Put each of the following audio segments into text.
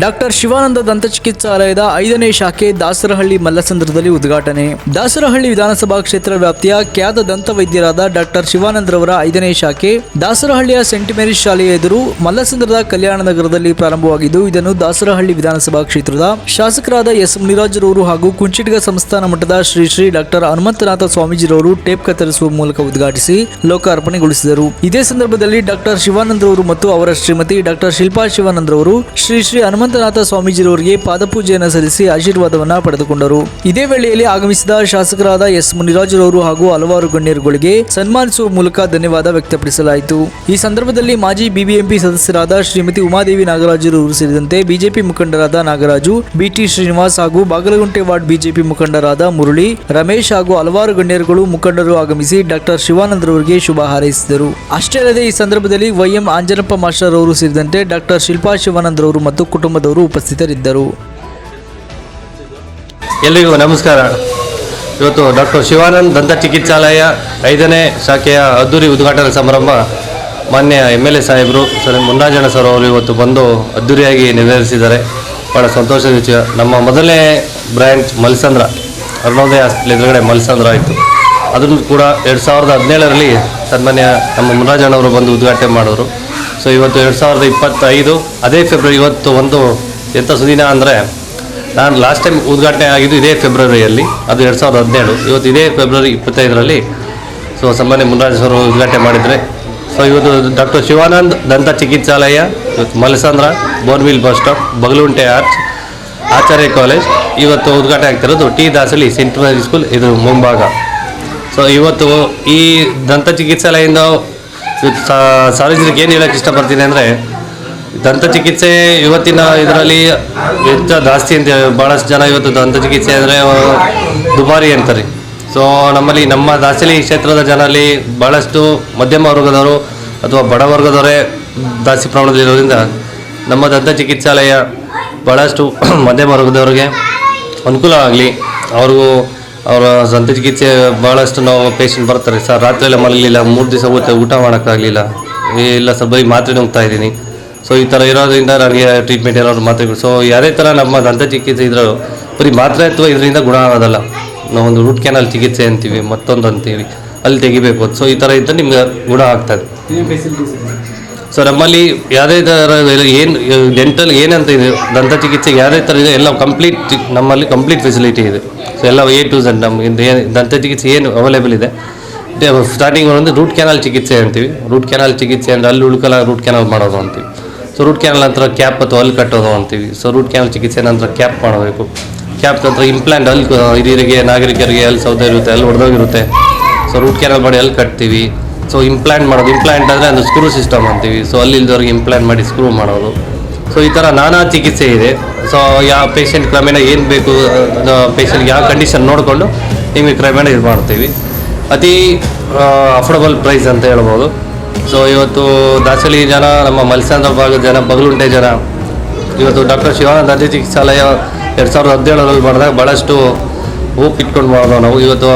Doctor Shivananda ದಂತ ಚಿಕಿತ್ಸಾಲಯದ ಐದನೇ ಶಾಖೆ ದಾಸರಹಳ್ಳಿ ಮಲ್ಲಸಂದ್ರದಲ್ಲಿ ಉದ್ಘಾಟನೆ. ದಾಸರಹಳ್ಳಿ ವಿಧಾನಸಭಾ ಕ್ಷೇತ್ರ ವ್ಯಾಪ್ತಿಯ ಖ್ಯಾತ ದಂತ ವೈದ್ಯರಾದ ಡಾಕ್ಟರ್ ಶಿವಾನಂದ್ರವರ ಐದನೇ ಶಾಖೆ, ದಾಸರಹಳ್ಳಿಯ ಸೆಂಟ್ ಮೇರಿಸ್ ಶಾಲೆಯ ಎದುರು ಮಲ್ಲಸಂದ್ರದ ಕಲ್ಯಾಣ ನಗರದಲ್ಲಿ ಪ್ರಾರಂಭವಾಗಿದ್ದು, ಇದನ್ನು ದಾಸರಹಳ್ಳಿ ವಿಧಾನಸಭಾ ಕ್ಷೇತ್ರದ ಶಾಸಕರಾದ ಎಸ್ ಮುನಿರಾಜರವರು ಹಾಗೂ ಕುಂಚಿಟಿಗ ಸಂಸ್ಥಾನ ಮಠದ ಶ್ರೀ ಶ್ರೀ ಡಾಕ್ಟರ್ ಹನುಮಂತನಾಥ ಸ್ವಾಮೀಜಿರವರು ಟೇಪ್ ಕತ್ತರಿಸುವ ಮೂಲಕ ಉದ್ಘಾಟಿಸಿ ಲೋಕಾರ್ಪಣೆಗೊಳಿಸಿದರು. ಇದೇ ಸಂದರ್ಭದಲ್ಲಿ ಡಾಕ್ಟರ್ ಶಿವಾನಂದ್ರವರು ಮತ್ತು ಅವರ ಶ್ರೀಮತಿ ಡಾಕ್ಟರ್ ಶಿಲ್ಪಾ ಶಿವಾನಂದ್ರವರು ಶ್ರೀ ಶ್ರೀ ಹನುಮಂತನಾಥ ಸ್ವಾಮೀಜಿರವರಿಗೆ ಪಾದಪೂಜೆಯನ್ನು ಸಲ್ಲಿಸಿ ಆಶೀರ್ವಾದವನ್ನು ಪಡೆದುಕೊಂಡರು. ಇದೇ ವೇಳೆಯಲ್ಲಿ ಆಗಮಿಸಿದ ಶಾಸಕರಾದ ಎಸ್ ಮುನಿರಾಜರವರು ಹಾಗೂ ಹಲವಾರು ಗಣ್ಯರುಗಳಿಗೆ ಸನ್ಮಾನಿಸುವ ಮೂಲಕ ಧನ್ಯವಾದ ವ್ಯಕ್ತಪಡಿಸಲಾಯಿತು. ಈ ಸಂದರ್ಭದಲ್ಲಿ ಮಾಜಿ ಬಿಬಿಎಂಪಿ ಸದಸ್ಯರಾದ ಶ್ರೀಮತಿ ಉಮಾದೇವಿ ನಾಗರಾಜರವರು ಸೇರಿದಂತೆ ಬಿಜೆಪಿ ಮುಖಂಡರಾದ ನಾಗರಾಜು, ಬಿಟಿ ಶ್ರೀನಿವಾಸ್ ಹಾಗೂ ಬಾಗಲಗುಂಟೆ ವಾರ್ಡ್ ಬಿಜೆಪಿ ಮುಖಂಡರಾದ ಮುರಳಿ, ರಮೇಶ್ ಹಾಗೂ ಹಲವಾರು ಗಣ್ಯರುಗಳು ಮುಖಂಡರು ಆಗಮಿಸಿ ಡಾಕ್ಟರ್ ಶಿವಾನಂದರವರಿಗೆ ಶುಭ ಹಾರೈಸಿದರು. ಅಷ್ಟೇ ಅಲ್ಲದೆ ಈ ಸಂದರ್ಭದಲ್ಲಿ ವೈಎಂ ಆಂಜನಪ್ಪ ಮಾಸ್ಟರ್ ಅವರು ಸೇರಿದಂತೆ ಡಾಕ್ಟರ್ ಶಿಲ್ಪಾ ಶಿವಾನಂದರವರು ಮತ್ತು ಕುಟುಂಬದವರು ಉಪಸ್ಥಿತರಿದ್ದರು. ಎಲ್ಲರಿಗೂ ನಮಸ್ಕಾರ. ಇವತ್ತು ಡಾಕ್ಟರ್ ಶಿವಾನಂದ್ ದಂತ ಚಿಕಿತ್ಸಾಲಯ ಐದನೇ ಶಾಖೆಯ ಅದ್ದೂರಿ ಉದ್ಘಾಟನಾ ಸಮಾರಂಭ ಮಾನ್ಯ ಎಂ ಎಲ್ ಎ ಸಾಹೇಬರು ಸರ್ ಮುನ್ನಾಜಣ್ಣ ಸರ್ ಅವರು ಇವತ್ತು ಬಂದು ಅದ್ದೂರಿಯಾಗಿ ನೆರವೇರಿಸಿದ್ದಾರೆ. ಭಾಳ ಸಂತೋಷದ ವಿಷಯ. ನಮ್ಮ ಮೊದಲನೇ ಬ್ರ್ಯಾಂಚ್ ಮಲ್ಸಂದ್ರ, ಅರುಣೋದಯ ಹಾಸ್ಪಿಟಲ್ ಎದುರುಗಡೆ ಮಲ್ಸಂದ್ರ ಆಯಿತು ಅದನ್ನು ಕೂಡ ಎರಡು ಸಾವಿರದ ಹದಿನೇಳರಲ್ಲಿ ಸನ್ಮಾನ್ಯ ನಮ್ಮ ಮುನ್ನಾಜಣ್ಣವರು ಬಂದು ಉದ್ಘಾಟನೆ ಮಾಡಿದ್ರು. ಸೊ ಇವತ್ತು ಎರಡು ಸಾವಿರದ ಇಪ್ಪತ್ತೈದು, ಅದೇ ಫೆಬ್ರವರಿ ಇವತ್ತು ಒಂದು ಎಂಥ ಸುದಿನ ಅಂದರೆ ನಾನು ಲಾಸ್ಟ್ ಟೈಮ್ ಉದ್ಘಾಟನೆ ಆಗಿದ್ದು ಇದೇ ಫೆಬ್ರವರಿಯಲ್ಲಿ ಅದು ಎರಡು ಸಾವಿರದ ಹದಿನೇಳು. ಇವತ್ತು ಇದೇ ಫೆಬ್ರವರಿ ಇಪ್ಪತ್ತೈದರಲ್ಲಿ ಸೊ ಸನ್ಮಾನ್ಯ ಮುನ್ರಾಜ್ ಅವರು ಉದ್ಘಾಟನೆ ಮಾಡಿದರೆ. ಸೊ ಇವತ್ತು ಡಾಕ್ಟರ್ ಶಿವಾನಂದ್ ದಂತ ಚಿಕಿತ್ಸಾಲಯ, ಇವತ್ತು Malasandra borewell bus stop Bagalagunte arch Acharya college ಇವತ್ತು ಉದ್ಘಾಟನೆ ಆಗ್ತಿರೋದು ಟಿ ದಾಸಲಿ ಸೆಂಟ್ರಲ್ ಸ್ಕೂಲ್ ಇದು ಮುಂಭಾಗ. ಸೊ ಇವತ್ತು ಈ ದಂತ ಚಿಕಿತ್ಸಾಲಯದಿಂದ ಸಾರ್ವಜನಿಕರಿಗೆ ಏನು ಹೇಳಕ್ಕೆ ಇಷ್ಟಪಡ್ತೀನಿ ಅಂದರೆ ದಂತ ಚಿಕಿತ್ಸೆ ಇವತ್ತಿನ ಇದರಲ್ಲಿ ವೆಚ್ಚ ಜಾಸ್ತಿ ಅಂತ ಭಾಳಷ್ಟು ಜನ ಇವತ್ತು ದಂತ ಚಿಕಿತ್ಸೆ ಅಂದರೆ ದುಬಾರಿ ಅಂತಾರೆ. ಸೊ ನಮ್ಮಲ್ಲಿ ನಮ್ಮ ದಾಸಲಿ ಕ್ಷೇತ್ರದ ಜನರಲ್ಲಿ ಭಾಳಷ್ಟು ಮಧ್ಯಮ ವರ್ಗದವರು ಅಥವಾ ಬಡ ವರ್ಗದವರೇ ಜಾಸ್ತಿ ಪ್ರಮಾಣದಲ್ಲಿರೋದ್ರಿಂದ ನಮ್ಮ ದಂತ ಚಿಕಿತ್ಸಾಲಯ ಭಾಳಷ್ಟು ಮಧ್ಯಮ ವರ್ಗದವ್ರಿಗೆ ಅನುಕೂಲ ಆಗಲಿ. ಅವ್ರಿಗೂ ಅವರ ದಂತ ಚಿಕಿತ್ಸೆ ಭಾಳಷ್ಟು ನಾವು ಪೇಷಂಟ್ ಬರ್ತಾರೆ. ಸರ್ ರಾತ್ರಿ ಎಲ್ಲ ಮಲಗಲಿಲ್ಲ, ಮೂರು ದಿವಸ ಊಟ ಊಟ ಮಾಡೋಕ್ಕಾಗಲಿಲ್ಲ. ಇಲ್ಲ ಸರ್, ಬರೀ ಮಾತ್ರೆ ನುಗ್ತಾ ಇದ್ದೀನಿ. ಸೊ ಈ ಥರ ಇರೋದ್ರಿಂದ ನನಗೆ ಟ್ರೀಟ್ಮೆಂಟ್ ಏನಾದ್ರು ಮಾತ್ರೆ ಸೊ ಯಾವುದೇ ಥರ ನಮ್ಮ ದಂತ ಚಿಕಿತ್ಸೆ ಇದ್ರೂ ಬರೀ ಮಾತ್ರೆ ಅಥವಾ ಇದರಿಂದ ಗುಣ ಆಗೋದಲ್ಲ. ನಾವೊಂದು ರೂಟ್ ಕ್ಯಾನಲ್ ಚಿಕಿತ್ಸೆ ಅಂತೀವಿ, ಮತ್ತೊಂದು ಅಂತೀವಿ, ಅಲ್ಲಿ ತೆಗಿಬೇಕು. ಸೊ ಈ ಥರ ಇದ್ದರೆ ನಿಮ್ಗೆ ಗುಣ ಆಗ್ತದೆ. ಸೊ ನಮ್ಮಲ್ಲಿ ಯಾವುದೇ ಥರ ಏನು ಡೆಂಟಲ್ ಏನಂತ ಇದೆ ದಂತ ಚಿಕಿತ್ಸೆಗೆ ಯಾವುದೇ ಥರ ಇದೆ, ಎಲ್ಲ ಕಂಪ್ಲೀಟ್ ನಮ್ಮಲ್ಲಿ ಕಂಪ್ಲೀಟ್ ಫೆಸಿಲಿಟಿ ಇದೆ. ಸೊ ಎಲ್ಲ ಎ ಟು ಝಡ್ ನಮ್ಗೆ ಏನು ದಂತ ಚಿಕಿತ್ಸೆ ಏನು ಅವೈಲೇಬಲ್ ಇದೆ. ಸ್ಟಾರ್ಟಿಂಗ್ ಒಂದು ರೂಟ್ ಕ್ಯಾನಲ್ ಚಿಕಿತ್ಸೆ ಅಂತೀವಿ. ರೂಟ್ ಕ್ಯಾನಲ್ ಚಿಕಿತ್ಸೆ ಅಂದರೆ ಅಲ್ಲಿ ಉಳ್ಕಲ್ಲ ರೂಟ್ ಕ್ಯಾನಲ್ ಮಾಡೋದು ಅಂತೀವಿ. ಸೊ ರೂಟ್ ಕ್ಯಾನಲ್ ನಂತರ ಕ್ಯಾಪ್ ಅಥವಾ ಅಲ್ಲಿ ಕಟ್ಟೋದು ಅಂತೀವಿ. ಸೊ ರೂಟ್ ಕ್ಯಾನಲ್ ಚಿಕಿತ್ಸೆ ನಂತರ ಕ್ಯಾಪ್ ಮಾಡಬೇಕು. ಕ್ಯಾಪ್ ನಂತರ ಇಂಪ್ಲಾಂಟ್ ಅಲ್ಲಿ ಹಿರಿಯರಿಗೆ, ನಾಗರಿಕರಿಗೆ, ಅಲ್ಲಿ ಸೌದೆ ಇರುತ್ತೆ, ಅಲ್ಲಿ ಹೊಡೆದೋಗಿರುತ್ತೆ. ಸೊ ರೂಟ್ ಕ್ಯಾನಲ್ ಮಾಡಿ ಅಲ್ಲಿ ಕಟ್ತೀವಿ. ಸೊ ಇಂಪ್ಲಾಂಟ್ ಮಾಡೋದು. ಇಂಪ್ಲಾಂಟ್ ಅಂದರೆ ಒಂದು ಸ್ಕ್ರೂ ಸಿಸ್ಟಮ್ ಅಂತೀವಿ. ಸೊ ಅಲ್ಲಿ ಇಲ್ದವ್ರಿಗೆ ಇಂಪ್ಲಾಂಟ್ ಮಾಡಿ ಸ್ಕ್ರೂ ಮಾಡೋದು. ಸೊ ಈ ಥರ ನಾನಾ ಚಿಕಿತ್ಸೆ ಇದೆ. ಸೊ ಯಾವ ಪೇಷಂಟ್ ಕ್ರಮೇಣ ಏನು ಬೇಕು ಪೇಷಂಟ್ಗೆ ಯಾವ ಕಂಡೀಷನ್ ನೋಡಿಕೊಂಡು ನಿಮಗೆ ಕ್ರಮೇಣ ಇದು ಮಾಡ್ತೀವಿ. ಅತಿ ಅಫೋರ್ಡಬಲ್ ಪ್ರೈಸ್ ಅಂತ ಹೇಳ್ಬೋದು. ಸೊ ಇವತ್ತು ದಾಸಲಿ ಜನ, ನಮ್ಮ ಮಲ್ಸಾಂದ್ರ ಭಾಗದ ಜನ, ಬಗಲುಂಟೆ ಜನ, ಇವತ್ತು ಡಾಕ್ಟರ್ ಶಿವಾನಂದ ದಂತ ಚಿಕಿತ್ಸಾಲಯ ಎರಡು ಸಾವಿರದ ಹದಿನೇಳರಲ್ಲಿ ಮಾಡಿದಾಗ ಭಾಳಷ್ಟು ಹೋಪ್ ಇಟ್ಕೊಂಡು ಮಾಡೋದು ನಾವು ಇವತ್ತು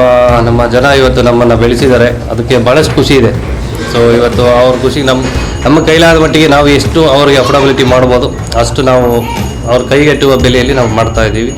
ನಮ್ಮ ಜನ ಇವತ್ತು ನಮ್ಮನ್ನು ಬೆಳೆಸಿದ್ದಾರೆ. ಅದಕ್ಕೆ ಭಾಳಷ್ಟು ಖುಷಿ ಇದೆ. ಸೊ ಇವತ್ತು ಅವ್ರ ಖುಷಿ ನಮ್ಮ ನಮ್ಮ ಕೈಲಾದ ಮಟ್ಟಿಗೆ ನಾವು ಎಷ್ಟು ಅವ್ರಿಗೆ ಅಫೋರ್ಡಬಿಲಿಟಿ ಮಾಡ್ಬೋದು, ಅಷ್ಟು ನಾವು ಅವ್ರ ಕೈಗೆಟುವ ಬೆಲೆಯಲ್ಲಿ ನಾವು ಮಾಡ್ತಾ ಇದ್ದೀವಿ.